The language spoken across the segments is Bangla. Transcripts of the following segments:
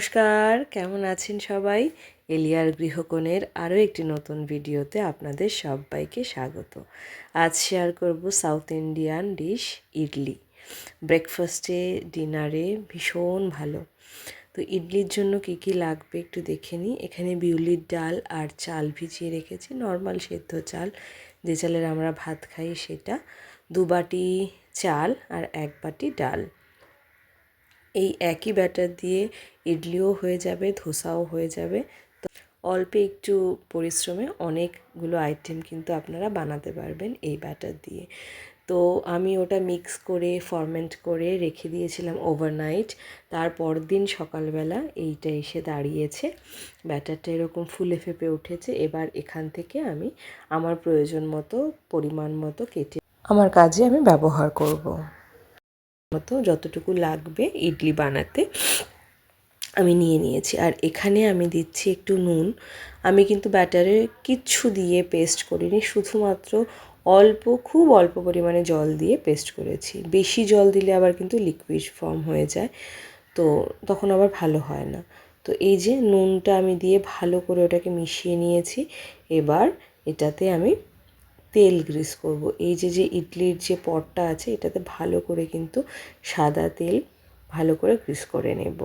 নমস্কার, কেমন আছেন সবাই? এলিয়ার গৃহকোণের আরও একটি নতুন ভিডিওতে আপনাদের সবাইকে স্বাগত। আজ শেয়ার করব সাউথ ইন্ডিয়ান ডিশ ইডলি। ব্রেকফাস্টে ডিনারে ভীষণ ভালো। তো ইডলির জন্য কী কী লাগবে একটু দেখে নিই। এখানে বিউলির ডাল আর চাল ভিজিয়ে রেখেছি নর্মাল সেদ্ধ চাল। যে চালের আমরা ভাত খাই সেটা। দু বাটি চাল আর এক বাটি ডাল। এই একই ব্যাটার দিয়ে ইডলিও হয়ে যাবে, ধোসাও হয়ে যাবে। তো অল্প একটু পরিশ্রমে অনেকগুলো আইটেম কিন্তু আপনারা বানাতে পারবেন এই ব্যাটার দিয়ে। তো আমি ওটা মিক্স করে ফরমেন্ট করে রেখে দিয়েছিলাম ওভারনাইট তারপর দিন সকালবেলা এইটা এসে দাঁড়িয়েছে। ব্যাটারটা এরকম ফুলে ফেপে উঠেছে। এবার এখান থেকে আমি আমার প্রয়োজন মতো, পরিমাণ মতো কেটে আমার কাজে আমি ব্যবহার করব। মতো যতটুকু লাগবে ইডলি বানাতে আমি নিয়ে নিয়েছি। আর এখানে আমি দিচ্ছি একটু নুন। আমি কিন্তু ব্যাটারে কিচ্ছু দিয়ে পেস্ট করিনি, শুধুমাত্র অল্প, খুব অল্প পরিমাণে জল দিয়ে পেস্ট করেছি। বেশি জল দিলে আবার কিন্তু লিকুইড ফর্ম হয়ে যায়, তো তখন আবার ভালো হয় না। তো এই যে নুনটা আমি দিয়ে ভালো করে ওটাকে মিশিয়ে নিয়েছি, এবার এটাতে আমি তেল গ্রিস করব। এই যে যে ইডলির যে পটটা আছে, এটাতে ভালো করে কিন্তু সাদা তেল ভালো করে গ্রিস করে নেব।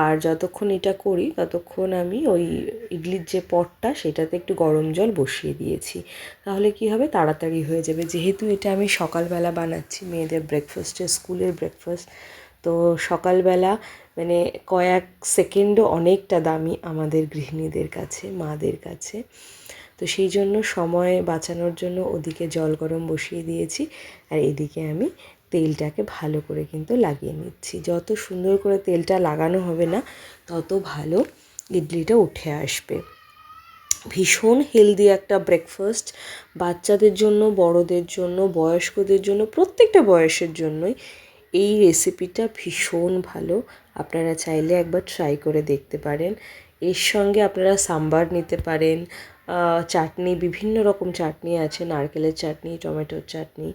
আর যতক্ষণ এটা করি, ততক্ষণ আমি ওই ইডলির যে পটটা, সেটাতে একটু গরম জল বসিয়ে দিয়েছি। তাহলে কি হবে? তাড়াতাড়ি হয়ে যাবে। যেহেতু এটা আমি সকালবেলা বানাচ্ছি, মেয়েদের ব্রেকফাস্টে স্কুলের ব্রেকফাস্ট তো সকালবেলা মানে কয়েক সেকেন্ডও অনেকটা দামি আমাদের গৃহিণীদের কাছে, মাদের কাছে। তো সেই জন্য সময় বাঁচানোর জন্য ওদিকে জল গরম বসিয়ে দিয়েছি আর এদিকে আমি তেলটাকে ভালো করে কিন্তু লাগিয়ে নিচ্ছি। যত সুন্দর করে তেলটা লাগানো হবে না, তত ভালো ইডলিটা উঠে আসবে। ভীষণ হেলদি একটা ব্রেকফাস্ট বাচ্চাদের জন্য, বড়দের জন্য, বয়স্কদের জন্য, প্রত্যেকটা বয়সের জন্যই এই রেসিপিটা ভীষণ ভালো। আপনারা চাইলে একবার ট্রাই করে দেখতে পারেন। এর সঙ্গে আপনারা সাম্বার নিতে পারেন চাটনি, বিভিন্ন রকম চাটনি আছে, নারকেলের চাটনি, টমেটোর চাটনি,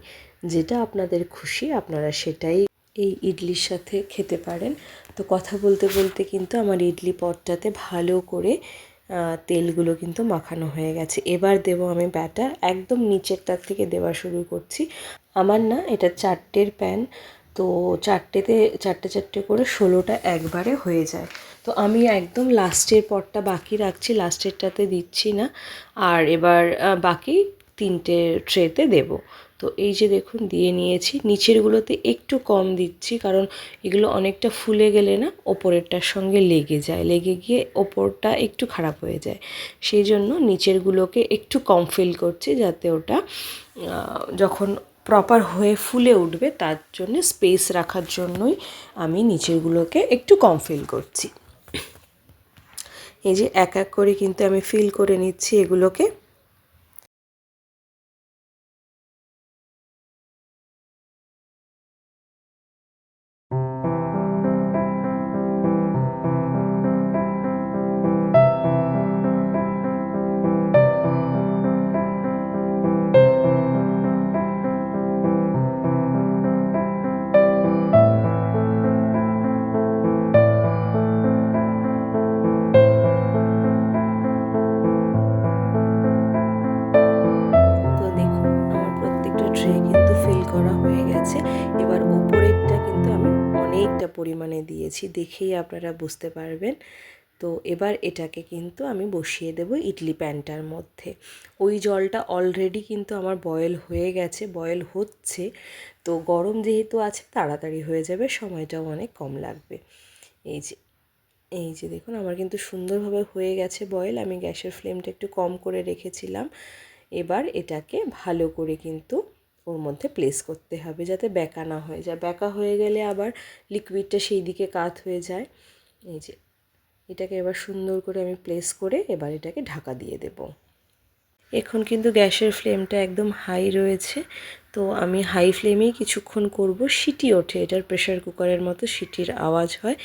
যেটা আপনাদের খুশি আপনারা সেটাই এই ইডলির সাথে খেতে পারেন। তো কথা বলতে বলতে কিন্তু আমার ইডলি পটটাতে ভালো করে তেলগুলো কিন্তু মাখানো হয়ে গেছে। এবার দেব আমি ব্যাটার, একদম নিচেরটার থেকে দেওয়া শুরু করছি। আমার না এটা চারটের প্যান, তো চারটেতে, চারটে চারটে করে ষোলোটা একবারে হয়ে যায়। তো আমি একদম লাস্টের পরটা বাকি রাখছি লাস্টেরটাতে দিচ্ছি না। আর এবার বাকি তিনটে ট্রেতে দেব। তো এই যে দেখুন, দিয়ে নিয়েছি। নিচেরগুলোতে একটু কম দিচ্ছি, কারণ এগুলো অনেকটা ফুলে গেলে না ওপরেরটার সঙ্গে লেগে যায়। লেগে গিয়ে ওপরটা একটু খারাপ হয়ে যায়। সেই জন্য নিচেরগুলোকে একটু কম ফিল করছি, যাতে ওটা যখন প্রপার হয়ে ফুলে উঠবে, তার জন্য স্পেস রাখার জন্যই আমি নিচেরগুলোকে একটু কম ফিল করছি। এই যে এক এক করে কিন্তু আমি ফিল করে নিচ্ছি এগুলোকে। অনেকটা পরিমাণে দিয়েছি, দেখেই আপনারা বুঝতে পারবেন। তো এবার এটাকে কিন্তু আমি বসিয়ে দেব ইডলি প্যানটার মধ্যে। ওই জলটা অলরেডি কিন্তু আমার বয়েল হয়ে গেছে বয়েল হচ্ছে। তো গরম যেহেতু আছে, তাড়াতাড়ি হয়ে যাবে, সময়টাও অনেক কম লাগবে। এই যে এই যে দেখুন, আমার কিন্তু সুন্দরভাবে হয়ে গেছে বয়েল আমি গ্যাসের ফ্লেমটা একটু কম করে রেখেছিলাম। এবার এটাকে ভালো করে কিন্তু ওর মধ্যে প্লেস করতে হবে যাতে ব্যাকা না হয়ে। যায় ব্যাকা হয়ে গেলে আবার লিকুইডটা সেই দিকে কাত হয়ে যায়। এই যে, এটাকে এবার সুন্দর করে আমি প্লেস করে এবার এটাকে ঢাকা দিয়ে দেব। এখন কিন্তু গ্যাসের ফ্লেমটা একদম হাই রয়েছে। তো আমি হাই ফ্লেমেই কিছুক্ষণ করব। সিটি ওঠে, এটার প্রেশার কুকারের মতো সিটির আওয়াজ হয়।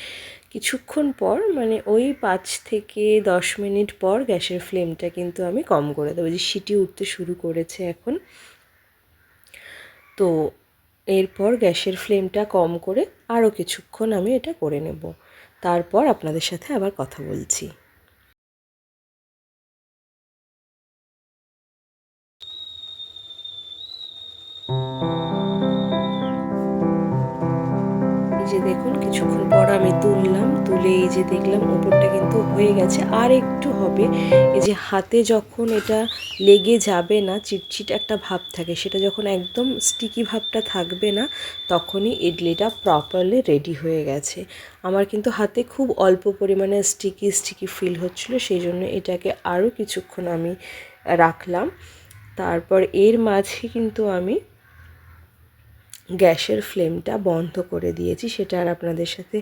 কিছুক্ষণ পর মানে ওই পাঁচ থেকে দশ মিনিট পর গ্যাসের ফ্লেমটা কিন্তু আমি কম করে দেবো। যে সিটি উঠতে শুরু করেছে এখন। তো এরপর গ্যাসের ফ্লেমটা কম করে আরও কিছুক্ষণ আমি এটা করে নেব। তারপর আপনাদের সাথে আবার কথা বলছি। দেখুন, কিছুক্ষণ পর আমি তুললাম, তুলে এই যে দেখলাম, ওপরটা কিন্তু হয়ে গেছে। আর একটু হবে, এই যে হাতে যখন এটা লেগে যাবে না, চিটচিট একটা ভাব থাকে, সেটা যখন একদম স্টিকি ভাবটা থাকবে না, তখনই ইডলিটা প্রপারলি রেডি হয়ে গেছে। আমার কিন্তু হাতে খুব অল্প পরিমাণে স্টিকি স্টিকি ফিল হচ্ছিল, সেই জন্য এটাকে আরও কিছুক্ষণ আমি রাখলাম। তারপর এর মাঝে কিন্তু আমি গ্যাসের ফ্লেমটা বন্ধ করে দিয়েছি, সেটা আর আপনাদের সাথে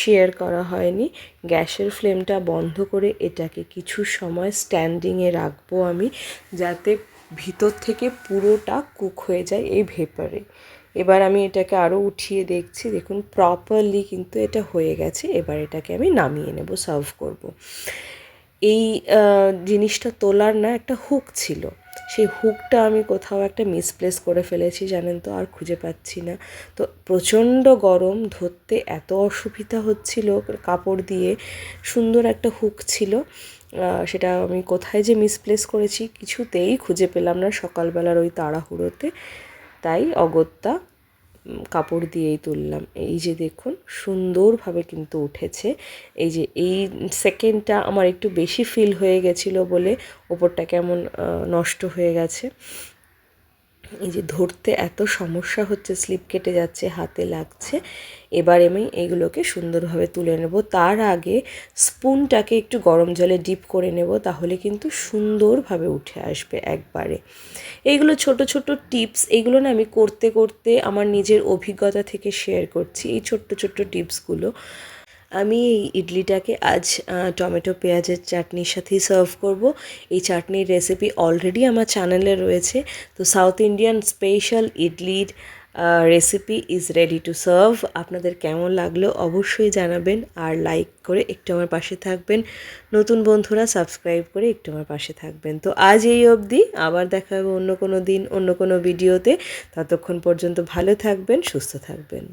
শেয়ার করা হয়নি। গ্যাসের ফ্লেমটা বন্ধ করে এটাকে কিছু সময় স্ট্যান্ডিংয়ে রাখব আমি, যাতে ভিতর থেকে পুরোটা কুক হয়ে যায় এই ভেপারে এবার আমি এটাকে আরও উঠিয়ে দেখছি, দেখুন প্রপারলি কিন্তু এটা হয়ে গেছে, এবার এটাকে আমি নামিয়ে নেব সার্ভ করব। এই জিনিসটা তোলার না একটা হুক ছিল। সেই হুকটা আমি কোথাও একটা মিসপ্লেস করে ফেলেছি জানেন তো, আর খুঁজে পাচ্ছি না। তো প্রচণ্ড গরম, ধরতে এত অসুবিধা হচ্ছিল কাপড় দিয়ে, সুন্দর একটা হুক ছিল। সেটা আমি কোথায় যে মিসপ্লেস করেছি কিছুতেই খুঁজে পেলাম না সকালবেলার ওই তাড়াহুড়োতে। তাই অগত্যা কাপড় দিয়েই তুললাম। এই যে দেখুন, সুন্দরভাবে কিন্তু উঠেছে। এই যে এই সেকেন্ডটা আমার একটু বেশি ফিল হয়ে গেছিল বলে ওপরটা কেমন নষ্ট হয়ে গেছে। এই যে ধরতে এত সমস্যা হচ্ছে, স্লিপ কেটে যাচ্ছে, হাতে লাগছে। এবার আমি এইগুলোকে সুন্দরভাবে তুলে নেব। তার আগে স্পুনটাকে একটু গরম জলে ডিপ করে নেব, তাহলে কিন্তু সুন্দরভাবে উঠে আসবে একবারে। এইগুলো ছোট ছোট টিপস এইগুলো না আমি করতে করতে আমার নিজের অভিজ্ঞতা থেকে শেয়ার করছি, এই ছোট্ট ছোট্ট টিপসগুলো। আমি এই ইডলিটাকে আজ টমেটো, পেঁয়াজের চাটনির সাথেই সার্ভ করব। এই চাটনির রেসিপি অলরেডি আমার চ্যানেলে রয়েছে। তো south Indian special ইডলির recipe is ready to serve আপনাদের কেমন লাগল অবশ্যই জানাবেন আর লাইক করে একটু আমার পাশে থাকবেন। নতুন বন্ধুরা সাবস্ক্রাইব করে একটু আমার পাশে থাকবেন। তো আজ এই অবধি, আবার দেখা হবে অন্য কোনো দিন, অন্য কোনো ভিডিওতে ততক্ষণ পর্যন্ত ভালো থাকবেন, সুস্থ থাকবেন।